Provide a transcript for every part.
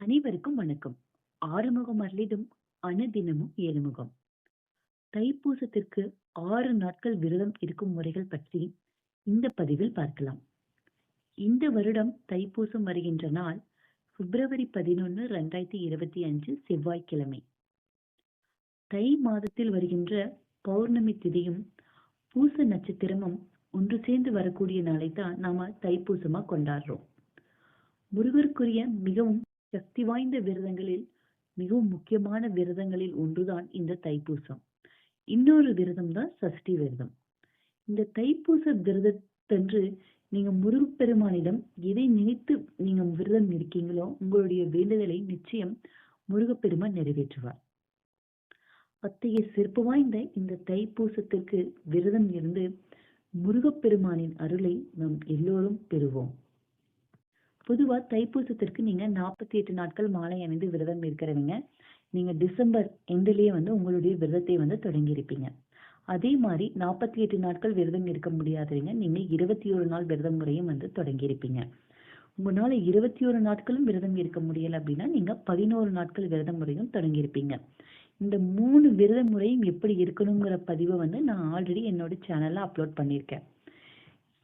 அனைவருக்கும் வணக்கம். ஆறுமுகம் அருளிடும் அனுதினமும் ஏழுமுகம் தைப்பூசத்திற்கு ஆறு நாட்கள் விரதம் இருக்கும் முறைகள் பற்றி இந்த பதிவில் பார்க்கலாம். இந்த வருடம் தைப்பூசம் வருகின்ற நாள் பிப்ரவரி பதினொன்று ரெண்டாயிரத்தி இருபத்தி அஞ்சு செவ்வாய்க்கிழமை. தை மாதத்தில் வருகின்ற பௌர்ணமி திதியும் பூச நட்சத்திரமும் ஒன்று சேர்ந்து வரக்கூடிய நாளை தான் நாம தைப்பூசமா கொண்டாடுறோம். முருகருக்குரிய மிகவும் சக்தி வாய்ந்த விரதங்களில் மிகவும் முக்கியமான விரதங்களில் ஒன்றுதான் இந்த தைப்பூசம். இன்னொரு விரதம் தான் சஷ்டி விரதம். இந்த தைப்பூச விரதத்தன்று நீங்க முருகப்பெருமானிடம் எதை நினைத்து நீங்க விரதம் இருக்கீங்களோ உங்களுடைய வேண்டுதலை நிச்சயம் முருகப்பெருமான் நிறைவேற்றுவார். அத்தகைய சிறப்பு வாய்ந்த இந்த தைப்பூசத்திற்கு விரதம் இருந்து முருகப்பெருமானின் அருளை நாம் எல்லோரும் பெறுவோம். பொதுவாக தைப்பூசத்திற்கு நீங்கள் நாற்பத்தி எட்டு நாட்கள் மாலை அணிந்து விரதம் இருக்கிறவங்க நீங்கள் டிசம்பர் எண்டுலயே வந்து உங்களுடைய விரதத்தை வந்து தொடங்கியிருப்பீங்க அதே மாதிரி நாற்பத்தி எட்டு நாட்கள் விரதம் இருக்க முடியாதவங்க நீங்கள் இருபத்தி ஒரு நாள் விரதம் முறையும் வந்து தொடங்கியிருப்பீங்க உங்களால் இருபத்தி ஒரு நாட்களும் விரதம் இருக்க முடியல அப்படின்னா நீங்கள் பதினோரு நாட்கள் விரதம் முறையும் தொடங்கியிருப்பீங்க இந்த மூணு விரத முறையும் எப்படி இருக்கணுங்கிற பதிவை வந்து நான் ஆல்ரெடி என்னோட சேனலில் அப்லோட் பண்ணியிருக்கேன்.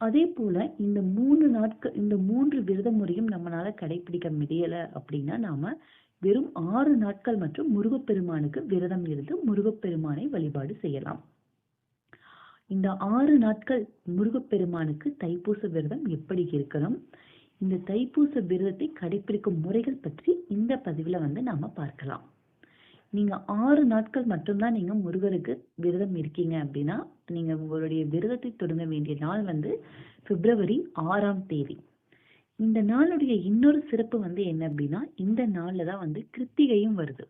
அதே போல இந்த மூணு நாட்கள் இந்த மூன்று விரத முறையும் நம்மளால கடைபிடிக்க முடியல அப்படின்னா நாம வெறும் ஆறு நாட்கள் மற்றும் முருகப்பெருமானுக்கு விரதம் இருந்து முருகப்பெருமானை வழிபாடு செய்யலாம். இந்த ஆறு நாட்கள் முருகப்பெருமானுக்கு தைப்பூச விரதம் எப்படி இருக்கணும் இந்த தைப்பூச விரதத்தை கடைபிடிக்கும் முறைகள் பற்றி இந்த பதிவுல வந்து நாம பார்க்கலாம். நீங்க ஆறு நாட்கள் மட்டும்தான் நீங்க முருகருக்கு விரதம் இருக்கீங்க அப்படின்னா நீங்க உங்களுடைய விரதத்தை தொடங்க வேண்டிய நாள் வந்து பிப்ரவரி ஆறாம் தேதி. இந்த நாளுடைய இன்னொரு சிறப்பு வந்து என்ன அப்படின்னா இந்த நாள்ல தான் வந்து கிருத்திகையும் வருது.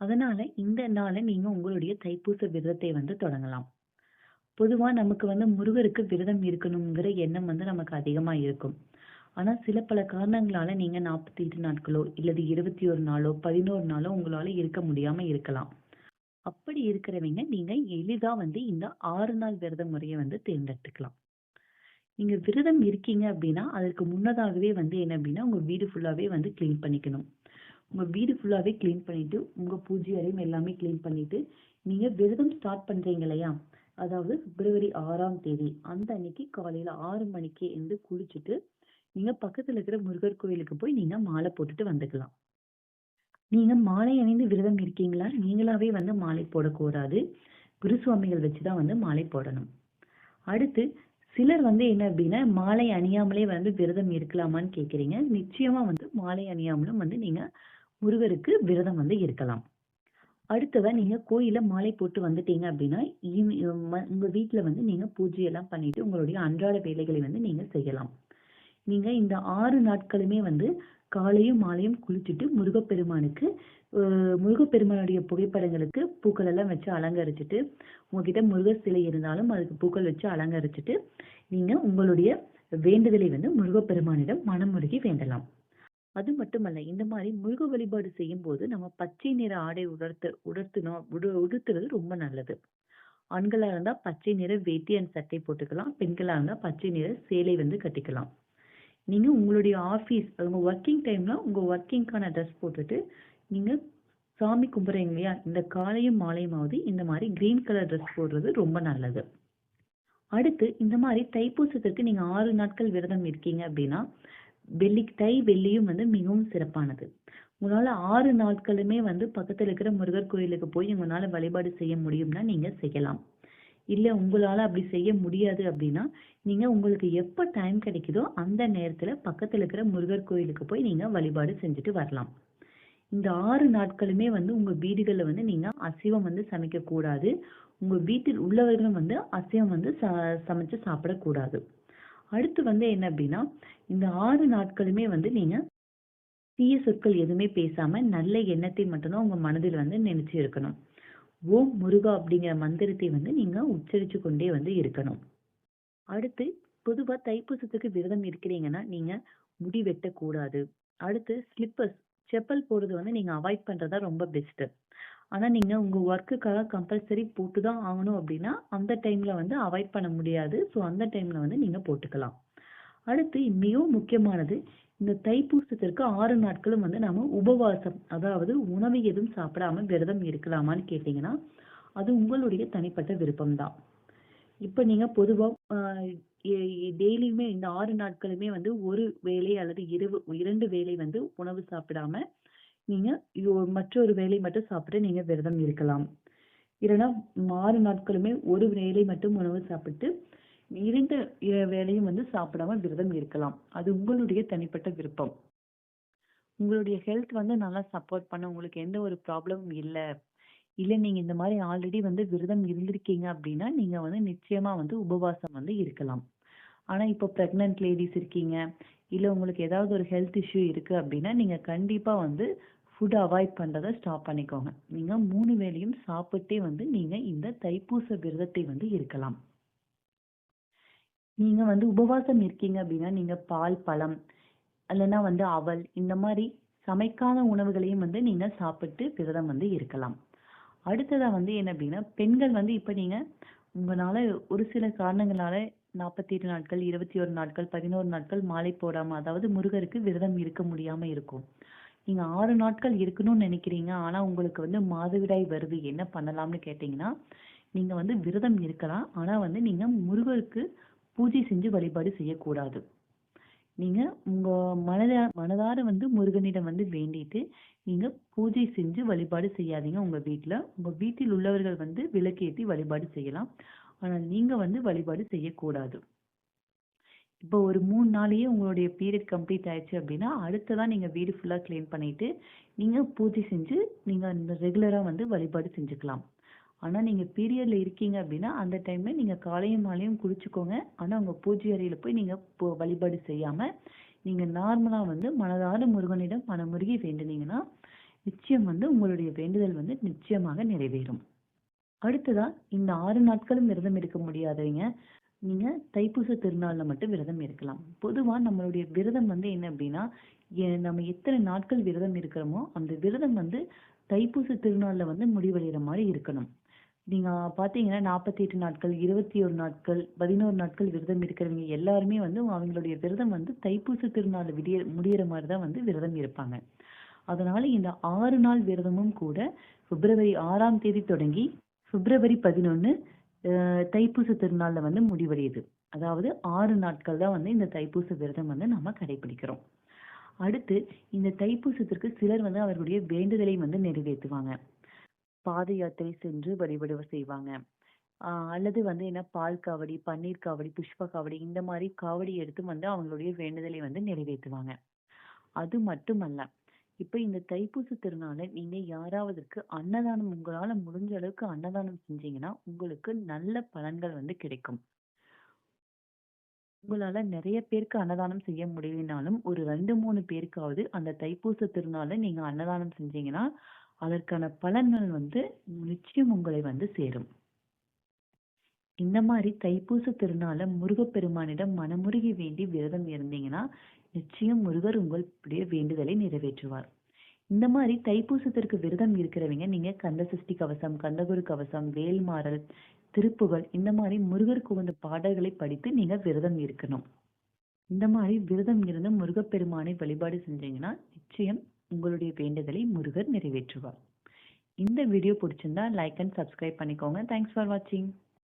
அதனால இந்த நாளை நீங்க உங்களுடைய தைப்பூச விரதத்தை வந்து தொடங்கலாம். பொதுவா நமக்கு வந்து முருகருக்கு விரதம் இருக்கணுங்கிற எண்ணம் வந்து நமக்கு அதிகமா இருக்கும். ஆனால் சில பல காரணங்களால நீங்கள் நாற்பத்தி எட்டு நாட்களோ இல்லது இருபத்தி ஒரு நாளோ பதினோரு நாளோ உங்களால் இருக்க முடியாமல் இருக்கலாம். அப்படி இருக்கிறவங்க நீங்கள் எளிதாக வந்து இந்த ஆறு நாள் விரத முறையை வந்து தேர்ந்தெடுத்துக்கலாம். நீங்கள் விரதம் இருக்கீங்க அப்படின்னா அதற்கு முன்னதாகவே வந்து என்ன அப்படின்னா உங்கள் வீடு ஃபுல்லாகவே வந்து கிளீன் பண்ணிக்கணும். உங்கள் வீடு ஃபுல்லாகவே கிளீன் பண்ணிவிட்டு உங்கள் பூஜை அறையும் எல்லாமே கிளீன் பண்ணிவிட்டு நீங்கள் விரதம் ஸ்டார்ட் பண்ணுறீங்க இல்லையா அதாவது பிப்ரவரி ஆறாம் தேதி அந்த அன்னைக்கு காலையில் ஆறு மணிக்கே எழுந்து குளிச்சுட்டு நீங்க பக்கத்துல இருக்கிற முருகர் கோயிலுக்கு போய் நீங்க மாலை போட்டுட்டு வந்துக்கலாம். நீங்க மாலை அணிந்து விரதம் இருக்கீங்களா நீங்களாவே வந்து மாலை போடக்கூடாது. குருசுவாமிகள் வச்சுதான் வந்து மாலை போடணும். அடுத்து சிலர் வந்து என்ன அப்படின்னா மாலை அணியாமலே வந்து விரதம் இருக்கலாமான்னு கேக்குறீங்க. நிச்சயமா வந்து மாலை அணியாமலும் வந்து நீங்க முருகருக்கு விரதம் வந்து இருக்கலாம். அடுத்தவ நீங்க கோயில மாலை போட்டு வந்துட்டீங்க அப்படின்னா உங்க வீட்டுல வந்து நீங்க பூஜை எல்லாம் பண்ணிட்டு உங்களுடைய அன்றாட வேலைகளை வந்து நீங்க செய்யலாம். நீங்க இந்த ஆறு நாட்களுமே வந்து காலையும் மாலையும் குளிச்சுட்டு முருகப்பெருமானுக்கு முருகப்பெருமானுடைய புகைப்படங்களுக்கு பூக்கள் எல்லாம் வச்சு அலங்கரிச்சுட்டு உங்ககிட்ட முருக சிலை இருந்தாலும் அதுக்கு பூக்கள் வச்சு அலங்கரிச்சுட்டு நீங்க உங்களுடைய வேண்டுதலை வந்து முருகப்பெருமானிடம் மனமுருகி வேண்டலாம். அது மட்டுமல்ல இந்த மாதிரி முருக வழிபாடு செய்யும் போது நம்ம பச்சை நிற ஆடை உடர்த்து உடர்த்தினோம் உடுத்துறது ரொம்ப நல்லது. ஆண்களா இருந்தா பச்சை நிற வேட்டி அண்ட் சட்டை போட்டுக்கலாம். பெண்களா இருந்தா பச்சை நிற சேலை வந்து கட்டிக்கலாம். நீங்கள் உங்களுடைய ஆஃபீஸ் உங்கள் ஒர்க்கிங் டைமில் உங்கள் ஒர்க்கிங்க்கான ட்ரெஸ் போட்டுட்டு நீங்கள் சாமி கும்பிட்றீங்க இல்லையா இந்த காலையும் மாலையுமாவது இந்த மாதிரி க்ரீன் கலர் ட்ரெஸ் போடுறது ரொம்ப நல்லது. அடுத்து இந்த மாதிரி தைப்பூசத்திற்கு நீங்கள் ஆறு நாட்கள் விரதம் இருக்கீங்க அப்படின்னா வெள்ளி தை வெள்ளியும் வந்து மிகவும் சிறப்பானது. உங்களால் ஆறு நாட்களுமே வந்து பக்கத்தில் இருக்கிற முருகர் கோயிலுக்கு போய் உங்களால் வழிபாடு செய்ய முடியும்னா நீங்கள் செய்யலாம். இல்லை உங்களால் அப்படி செய்ய முடியாது அப்படின்னா நீங்கள் உங்களுக்கு எப்போ டைம் கிடைக்குதோ அந்த நேரத்தில் பக்கத்தில் இருக்கிற முருகர் கோயிலுக்கு போய் நீங்கள் வழிபாடு செஞ்சுட்டு வரலாம். இந்த ஆறு நாட்களுமே வந்து உங்கள் வீடுகளில் வந்து நீங்கள் அசைவம் வந்து சமைக்கக்கூடாது உங்கள் வீட்டில் உள்ளவர்களும் வந்து அசைவம் வந்து ச சமைச்சு சாப்பிடக்கூடாது. அடுத்து வந்து என்ன அப்படின்னா இந்த ஆறு நாட்களுமே வந்து நீங்கள் தீய சொற்கள் எதுவுமே பேசாமல் நல்ல எண்ணத்தை மட்டும்தான் உங்கள் மனதில் வந்து நினச்சி இருக்கணும். ஓம் முருகா அப்படிங்கிற மந்திரத்தை வந்து நீங்க உச்சரிச்சு கொண்டே வந்து இருக்கணும். அடுத்து பொதுவாக தைப்பூசத்துக்கு விரதம் இருக்கிறீங்கன்னா நீங்க முடி வெட்டக்கூடாது. அடுத்து ஸ்லிப்பர்ஸ் செப்பல் போடுறது வந்து நீங்க அவாய்ட் பண்றதா ரொம்ப பெஸ்ட். ஆனா நீங்க உங்க ஒர்க்குக்காக கம்பல்சரி போட்டு தான் ஆகணும் அப்படின்னா அந்த டைம்ல வந்து அவாய்ட் பண்ண முடியாது. ஸோ அந்த டைம்ல வந்து நீங்க போட்டுக்கலாம். அடுத்து மிகவும் முக்கியமானது இந்த தைப்பூசத்திற்கு ஆறு நாட்களும் வந்து நாம உபவாசம் அதாவது உணவு எதுவும் சாப்பிடாம விரதம் இருக்கலாமான்னு கேட்டீங்கன்னா அது உங்களுடைய தனிப்பட்ட விருப்பம்தான். இப்ப நீங்க பொதுவா டெய்லியுமே இந்த ஆறு நாட்களுமே வந்து ஒரு வேளை அல்லது இரவு இரண்டு வேளை வந்து உணவு சாப்பிடாம நீங்க மற்றொரு வேளை மட்டும் சாப்பிட்டு நீங்க விரதம் இருக்கலாம். இல்லைன்னா ஆறு நாட்களுமே ஒரு வேளை மட்டும் உணவு சாப்பிட்டு இரண்டு வேலையும் வந்து சாப்பிடாம விரதம் இருக்கலாம். அது உங்களுடைய தனிப்பட்ட விருப்பம். உங்களுடைய ஹெல்த் வந்து நல்லா சப்போர்ட் பண்ண உங்களுக்கு எந்த ஒரு ப்ராப்ளமும் இல்லை. இல்லை நீங்க இந்த மாதிரி ஆல்ரெடி வந்து விரதம் இருந்திருக்கீங்க அப்படின்னா நீங்க வந்து நிச்சயமா வந்து உபவாசம் வந்து இருக்கலாம். ஆனா இப்போ ப்ரெக்னென்ட் லேடிஸ் இருக்கீங்க இல்லை உங்களுக்கு ஏதாவது ஒரு ஹெல்த் இஷ்யூ இருக்கு அப்படின்னா நீங்க கண்டிப்பா வந்து ஃபுட் அவாய்ட் பண்ணுறதை ஸ்டாப் பண்ணிக்கோங்க. நீங்க மூணு வேளையும் சாப்பிட்டே வந்து நீங்க இந்த தைப்பூச விரதத்தை வந்து இருக்கலாம். நீங்க வந்து உபவாசம் இருக்கீங்க அப்படின்னா நீங்க பால் பழம் இல்லைன்னா வந்து அவல் இந்த மாதிரி சமைக்காத உணவுகளையும் வந்து நீங்க சாப்பிட்டு விரதம் வந்து இருக்கலாம். அடுத்ததா வந்து என்ன அப்படின்னா பெண்கள் வந்து இப்ப நீங்க உங்களால ஒரு சில காரணங்களால நாற்பத்தி எட்டு நாட்கள் இருபத்தி ஒரு நாட்கள் பதினோரு நாட்கள் மாலை போடாம அதாவது முருகருக்கு விரதம் இருக்க முடியாம இருக்கும். நீங்க ஆறு நாட்கள் இருக்கணும்னு நினைக்கிறீங்க ஆனா உங்களுக்கு வந்து மாதவிடாய் வருது என்ன பண்ணலாம்னு கேட்டீங்கன்னா நீங்க வந்து விரதம் இருக்கலாம். ஆனா வந்து நீங்க முருகருக்கு பூஜை செஞ்சு வழிபாடு செய்யக்கூடாது. நீங்க உங்க மனதார மனதார வந்து முருகனிடம் வந்து வேண்டிட்டு நீங்க பூஜை செஞ்சு வழிபாடு செய்யாதீங்க. உங்க வீட்டுல உங்க வீட்டில் உள்ளவர்கள் வந்து விளக்கேற்றி வழிபாடு செய்யலாம். ஆனால் நீங்க வந்து வழிபாடு செய்யக்கூடாது. இப்போ ஒரு மூணு நாளையே உங்களுடைய பீரியட் கம்ப்ளீட் ஆயிடுச்சு அப்படின்னா அடுத்ததான் நீங்க வீடு ஃபுல்லா க்ளீன் பண்ணிட்டு நீங்க பூஜை செஞ்சு நீங்க அந்த ரெகுலரா வந்து வழிபாடு செஞ்சுக்கலாம். ஆனால் நீங்கள் பீரியடில் இருக்கீங்க அப்படின்னா அந்த டைமில் நீங்கள் காலையும் மாலையும் குளிச்சுக்கோங்க. ஆனால் உங்கள் பூஜை அறையில் போய் நீங்கள் போ- வழிபாடு செய்யாமல் நீங்கள் நார்மலாக வந்து மனதார முருகனிடம் மனமுருகி வேண்டினீங்கன்னா நிச்சயம் வந்து உங்களுடைய வேண்டுதல் வந்து நிச்சயமாக நிறைவேறும். அடுத்ததா இந்த ஆறு நாட்களும் விரதம் இருக்க முடியாதவங்க நீங்க தைப்பூச திருநாளில் மட்டும் விரதம் இருக்கலாம். பொதுவாக நம்மளுடைய விரதம் வந்து என்ன அப்படின்னா நம்ம எத்தனை நாட்கள் விரதம் இருக்கிறோமோ அந்த விரதம் வந்து தைப்பூச திருநாளில் வந்து முடிவடைகிற மாதிரி இருக்கணும். நீங்க பாத்தீங்கன்னா நாற்பத்தி எட்டு நாட்கள் இருபத்தி ஒரு நாட்கள் பதினோரு நாட்கள் விரதம் இருக்கிறவங்க எல்லாருமே வந்து அவங்களுடைய விரதம் வந்து தைப்பூச திருநாள் விடிய முடியிற மாதிரி தான் வந்து விரதம் இருப்பாங்க. அதனால இந்த ஆறு நாள் விரதமும் கூட பிப்ரவரி ஆறாம் தேதி தொடங்கி பிப்ரவரி பதினொன்னு தைப்பூச திருநாள்ல வந்து முடிவடையுது. அதாவது ஆறு நாட்கள் தான் வந்து இந்த தைப்பூச விரதம் வந்து நம்ம கடைபிடிக்கிறோம். அடுத்து இந்த தைப்பூசத்திற்கு சிலர் வந்து அவர்களுடைய வேண்டுதலை வந்து நிறைவேற்றுவாங்க. பாத யாத்திரை சென்று வழிபடுவ செய்வாங்க. ஆஹ் அல்லது வந்து என்ன பால் காவடி பன்னீர் காவடி புஷ்ப காவடி இந்த மாதிரி காவடி எடுத்து வந்து அவங்களுடைய வேண்டுதலை வந்து நிறைவேற்றுவாங்க. அது மட்டுமல்ல இப்ப இந்த தைப்பூச திருநாளை நீங்க யாராவதற்கு அன்னதானம் உங்களால முடிஞ்ச அளவுக்கு அன்னதானம் செஞ்சீங்கன்னா உங்களுக்கு நல்ல பலன்கள் வந்து கிடைக்கும். உங்களால நிறைய பேருக்கு அன்னதானம் செய்ய முடியலனாலும் ஒரு ரெண்டு மூணு பேருக்காவது அந்த தைப்பூச திருநாளை நீங்க அன்னதானம் செஞ்சீங்கன்னா அதற்கான பலன்கள் வந்து நிச்சயம் உங்களை வந்து சேரும். இந்த மாதிரி தைப்பூச திருநாள முருகப்பெருமானிடம் மனமுருகி வேண்டி விரதம் இருந்தீங்கன்னா நிச்சயம் முருகர் உங்களுடைய வேண்டுதலை நிறைவேற்றுவார். இந்த மாதிரி தைப்பூசத்திற்கு விரதம் இருக்கிறவங்க நீங்க கந்த சஷ்டி கவசம் கந்தகுரு கவசம் வேல்மாறல் திருப்புகழ் இந்த மாதிரி முருகர் குவந்த பாடல்களை படித்து நீங்க விரதம் இருக்கணும். இந்த மாதிரி விரதம் இருந்து முருகப்பெருமானை வழிபாடு செஞ்சீங்கன்னா நிச்சயம் உங்களுடைய வேண்டுதலை முருகர் நிறைவேற்றுவார். இந்த வீடியோ பிடிச்சிருந்தா லைக் அண்ட் சப்ஸ்கிரைப் பண்ணிக்கோங்க. தேங்க்ஸ் ஃபார் வாட்சிங்